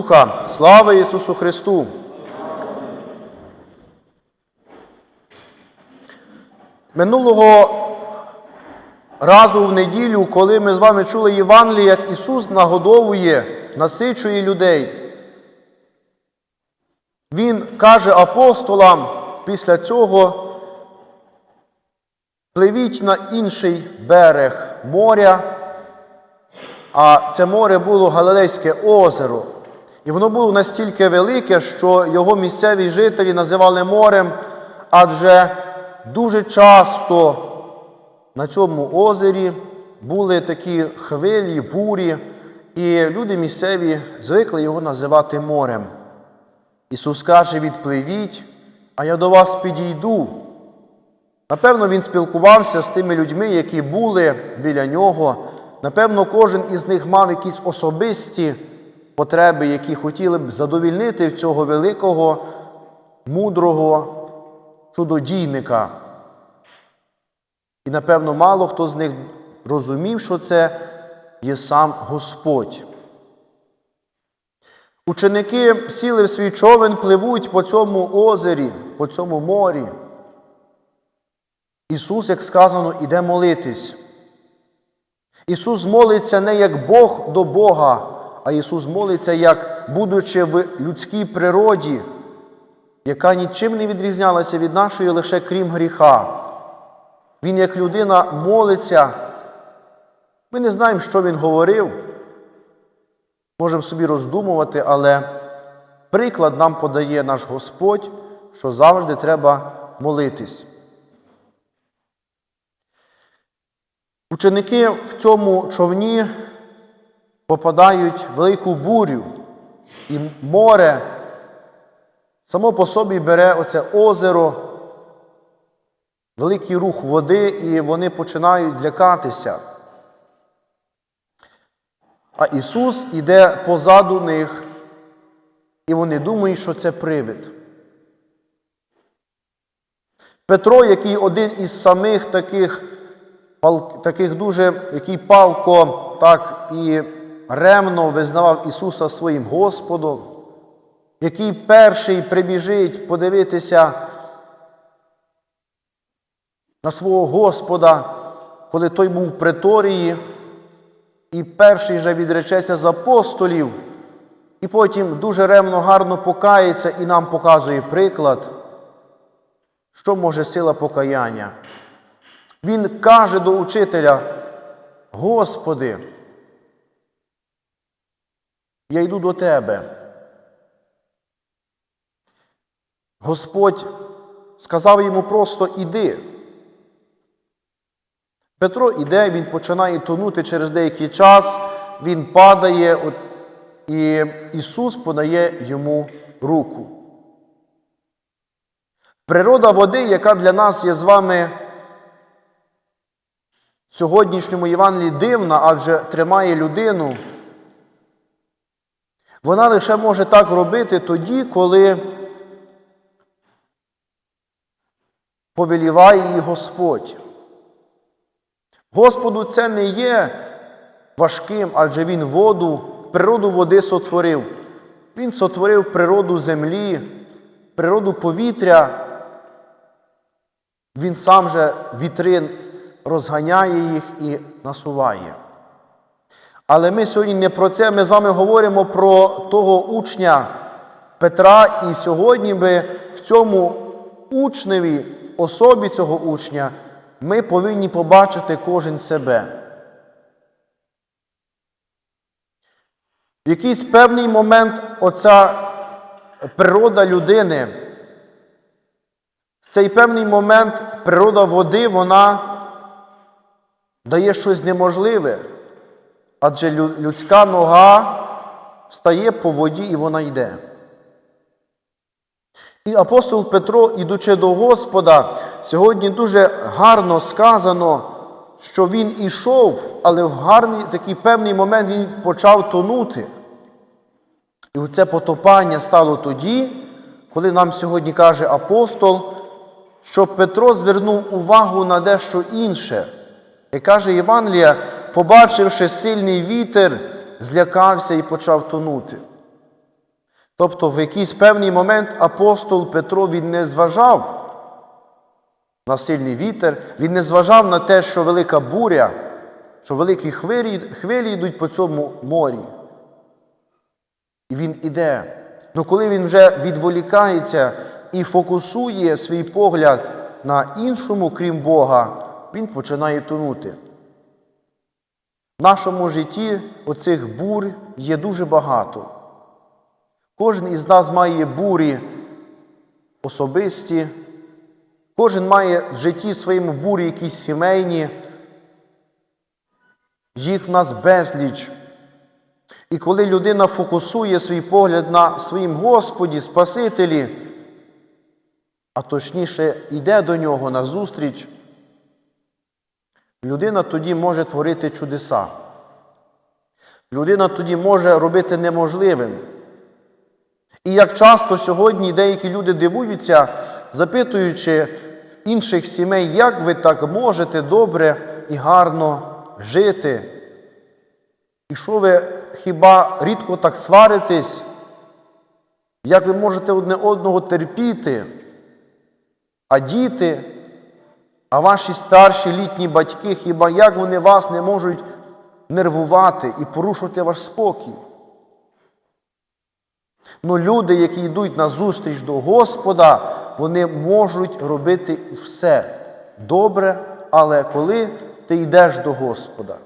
Духа. Слава Ісусу Христу! Минулого разу в неділю, коли ми з вами чули Євангеліє, як Ісус нагодовує, насичує людей, Він каже апостолам після цього, пливіть на інший берег моря, а це море було Галилейське озеро. І воно було настільки велике, що його місцеві жителі називали морем, адже дуже часто на цьому озері були такі хвилі, бурі, і люди місцеві звикли його називати морем. Ісус каже, відпливіть, а я до вас підійду. Напевно, Він спілкувався з тими людьми, які були біля нього. Напевно, кожен із них мав якісь особисті потреби, які хотіли б задовільнити в цього великого, мудрого чудодійника. І, напевно, мало хто з них розумів, що це є сам Господь. Ученики сіли в свій човен, пливуть по цьому озері, по цьому морі. Ісус, як сказано, іде молитись. Ісус молиться не як Бог до Бога, а Ісус молиться, як будучи в людській природі, яка нічим не відрізнялася від нашої лише крім гріха. Він, як людина, молиться. Ми не знаємо, що Він говорив. Можемо собі роздумувати, але приклад нам подає наш Господь, що завжди треба молитись. Ученики в цьому човні попадають в велику бурю, і море само по собі бере оце озеро, великий рух води, і вони починають лякатися. А Ісус іде позаду них, і вони думають, що це привид. Петро, який один із самих таких таких дуже, який палко так і ремно визнавав Ісуса своїм Господом, який перший прибіжить подивитися на свого Господа, коли той був в преторії, і перший же відречеться з апостолів, і потім дуже ремно гарно покається і нам показує приклад, що може сила покаяння. Він каже до учителя, Господи, я йду до Тебе. Господь сказав йому просто іди. Петро іде, він починає тонути через деякий час, він падає, і Ісус подає йому руку. Природа води, яка для нас є з вами в сьогоднішньому Євангелії дивна, адже тримає людину, вона лише може так робити тоді, коли повеліває її Господь. Господу це не є важким, адже Він воду, природу води сотворив. Він сотворив природу землі, природу повітря. Він сам же вітрин розганяє їх і насуває. Але ми сьогодні не про це, ми з вами говоримо про того учня Петра, і сьогодні ми в цьому учневі, в особі цього учня, ми повинні побачити кожен себе. В якийсь певний момент оця природа людини, цей певний момент природа води, вона дає щось неможливе, адже людська нога стає по воді і вона йде. І апостол Петро, ідучи до Господа, сьогодні дуже гарно сказано, що він ішов, але в гарний такий певний момент він почав тонути. І це потопання стало тоді, коли нам сьогодні каже апостол, що Петро звернув увагу на дещо інше. І каже Євангелія, побачивши сильний вітер, злякався і почав тонути. Тобто в якийсь певний момент апостол Петро він не зважав на сильний вітер, він не зважав на те, що велика буря, що великі хвилі, хвилі йдуть по цьому морі. І він іде. Ну коли він вже відволікається і фокусує свій погляд на іншому, крім Бога, він починає тонути. В нашому житті оцих бур є дуже багато. Кожен із нас має бурі особисті, кожен має в житті своєму бурі якісь сімейні, їх в нас безліч. І коли людина фокусує свій погляд на своїм Господі, Спасителі, а точніше йде до нього на зустріч, людина тоді може творити чудеса. Людина тоді може робити неможливим. І як часто сьогодні деякі люди дивуються, запитуючи інших сімей, як ви так можете добре і гарно жити? І що ви хіба рідко так сваритесь? Як ви можете одне одного терпіти? А діти, а ваші старші літні батьки, хіба як вони вас не можуть нервувати і порушувати ваш спокій? Ну, люди, які йдуть на зустріч до Господа, вони можуть робити все добре, але коли ти йдеш до Господа.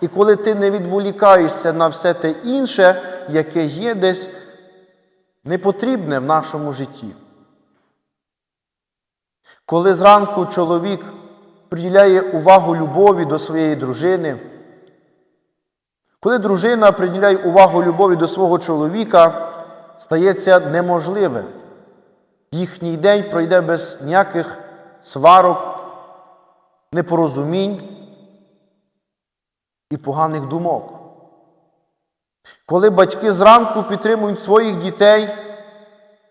І коли ти не відволікаєшся на все те інше, яке є десь непотрібне в нашому житті. Коли зранку чоловік приділяє увагу любові до своєї дружини, коли дружина приділяє увагу любові до свого чоловіка, стається неможливе. Їхній день пройде без ніяких сварок, непорозумінь і поганих думок. Коли батьки зранку підтримують своїх дітей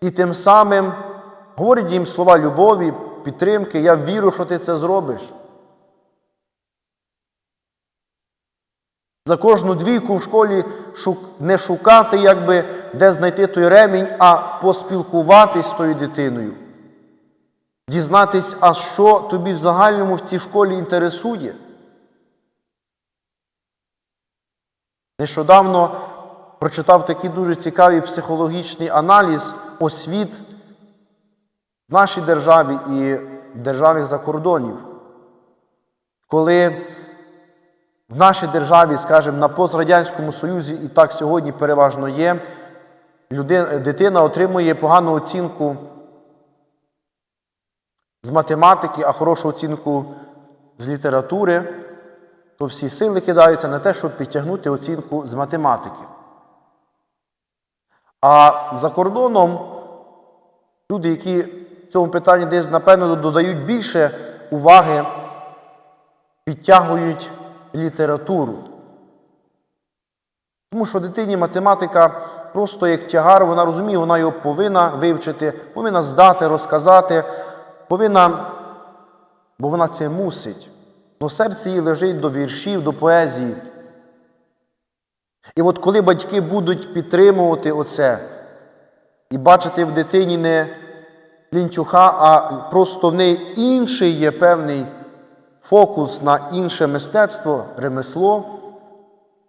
і тим самим говорять їм слова любові, підтримки, я вірю, що ти це зробиш. За кожну двійку в школі не шукати, якби, де знайти той ремінь, а поспілкуватись з тою дитиною. Дізнатись, а що тобі в загальному в цій школі інтересує. Нещодавно прочитав такий дуже цікавий психологічний аналіз освіт в нашій державі і в державах за кордонів. Коли в нашій державі, скажімо, на пострадянському Союзі, і так сьогодні переважно є, дитина отримує погану оцінку з математики, а хорошу оцінку з літератури, то всі сили кидаються на те, щоб підтягнути оцінку з математики. А за кордоном люди, які цьому питанні десь, напевно, додають більше уваги, підтягують літературу. Тому що дитині математика просто як тягар, вона розуміє, вона його повинна вивчити, повинна здати, розказати, повинна, бо вона це мусить. Но серце її лежить до віршів, до поезії. І от коли батьки будуть підтримувати оце і бачити в дитині не лінчуха, а просто в неї інший є певний фокус на інше мистецтво, ремесло,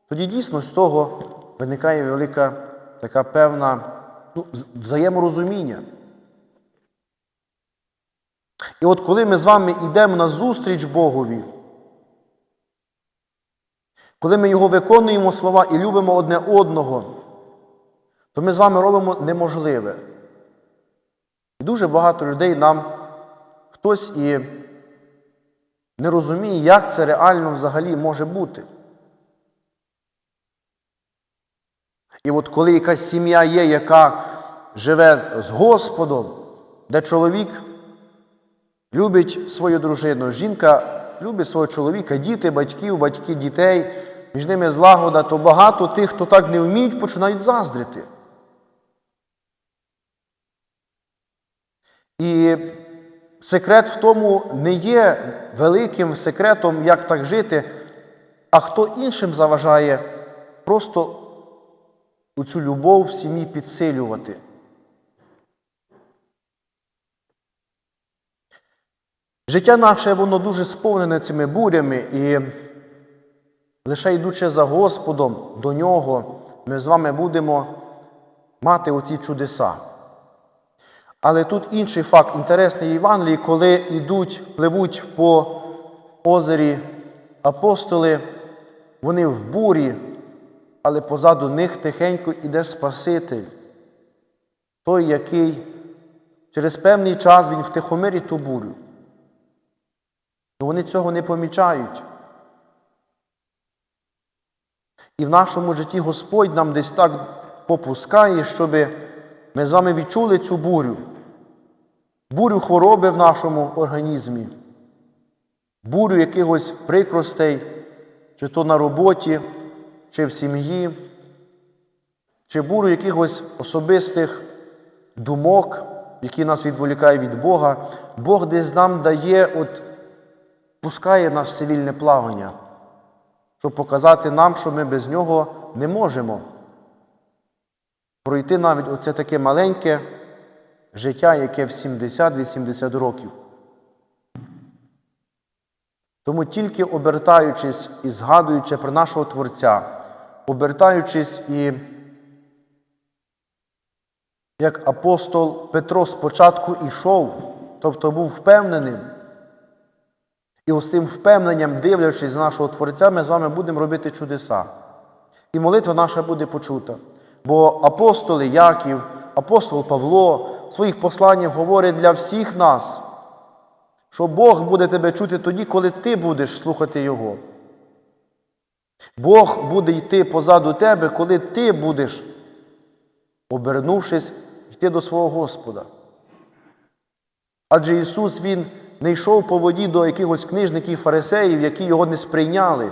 тоді дійсно з того виникає велика така певна ну, взаєморозуміння. І от коли ми з вами йдемо на зустріч Богові, коли ми його виконуємо слова і любимо одне одного, то ми з вами робимо неможливе. І дуже багато людей нам хтось і не розуміє, як це реально взагалі може бути. І от коли якась сім'я є, яка живе з Господом, де чоловік любить свою дружину, жінка любить свого чоловіка, діти, батьків, батьки дітей, між ними злагода, то багато тих, хто так не вміють, починають заздрити. І секрет в тому не є великим секретом, як так жити, а хто іншим заважає просто цю любов в сім'ї підсилювати. Життя наше, воно дуже сповнене цими бурями, і лише йдучи за Господом до Нього, ми з вами будемо мати оці чудеса. Але тут інший факт інтересний в Євангелії, коли йдуть, пливуть по озері апостоли, вони в бурі, але позаду них тихенько іде Спаситель, той, який через певний час він втихомирить ту бурю. Ну вони цього не помічають. І в нашому житті Господь нам десь так попускає, щоб ми з вами відчули цю бурю, бурю хвороби в нашому організмі, бурю якихось прикростей, чи то на роботі, чи в сім'ї, чи бурю якихось особистих думок, які нас відволікають від Бога. Бог десь нам дає, от, пускає нас в цивільне плавання, щоб показати нам, що ми без нього не можемо пройти навіть оце таке маленьке життя, яке в 70-80 років. Тому тільки обертаючись і згадуючи про нашого Творця, обертаючись і як апостол Петро спочатку ішов, тобто був впевненим, і ось тим впевненням, дивлячись з нашого Творця, ми з вами будемо робити чудеса. І молитва наша буде почута. Бо апостоли Яків, апостол Павло своїх посланнях говорять для всіх нас, що Бог буде тебе чути тоді, коли ти будеш слухати Його. Бог буде йти позаду тебе, коли ти будеш, обернувшись, йти до свого Господа. Адже Ісус Він не йшов по воді до якихось книжників фарисеїв, які його не сприйняли,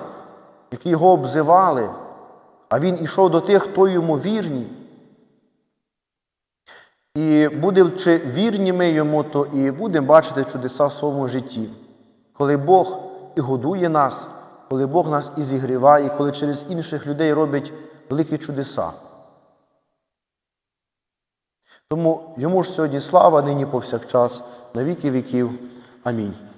які його обзивали, а Він ішов до тих, хто йому вірні. І будучи вірні ми йому, то і будемо бачити чудеса в своєму житті, коли Бог і годує нас, коли Бог нас і зігріває, коли через інших людей робить великі чудеса. Тому йому ж сьогодні слава нині повсякчас, на віки віків. Амінь.